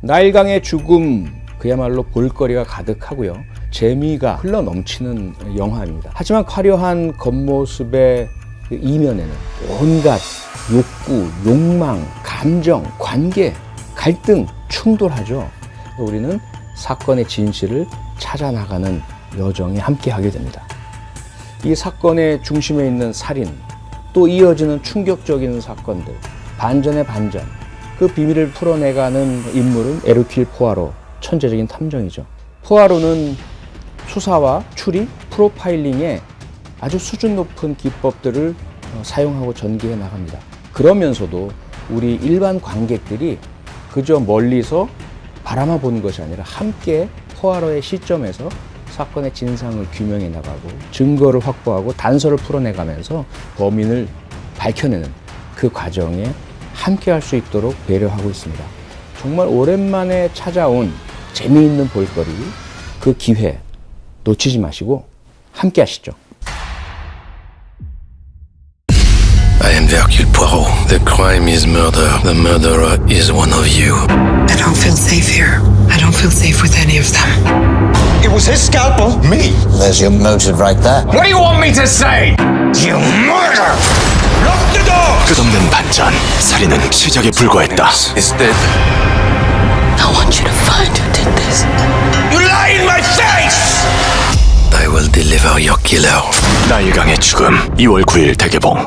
나일강의 죽음 그야말로 볼거리가 가득하고요. 재미가 흘러 넘치는 영화입니다. 하지만 화려한 겉모습의 그 이면에는 온갖 욕구, 욕망, 감정, 관계, 갈등 충돌하죠. 우리는 사건의 진실을 찾아 나가는 여정에 함께 하게 됩니다. 이 사건의 중심에 있는 살인, 또 이어지는 충격적인 사건들, 반전의 반전, 그 비밀을 풀어내가는 인물은 에르킬 포아로, 천재적인 탐정이죠. 포아로는 수사와 추리, 프로파일링에 아주 수준 높은 기법들을 어, 사용하고 전개해 나갑니다. 그러면서도 우리 일반 관객들이 그저 멀리서 바라만 보는 것이 아니라 함께 포아로의 시점에서 사건의 진상을 규명해 나가고 증거를 확보하고 단서를 풀어내가면서 범인을 밝혀내는 그 과정에 함께 할 수 있도록 배려하고 있습니다. 정말 오랜만에 찾아온 재미있는 볼거리 그 기회 놓치지 마시고 함께 하시죠. I am Hercule Poirot. The crime is murder. The murderer is one of you. I don't feel safe here. I don't feel safe with any of them. It was his scalpel. Me. There's your motive right there. What do you want me to say? You 끝없는 반전. 살인은 시작에 불과했다. Is dead. I want you to find who did this. You lie in my face! I will deliver your killer. 나일강의 죽음. 2월 9일 대개봉.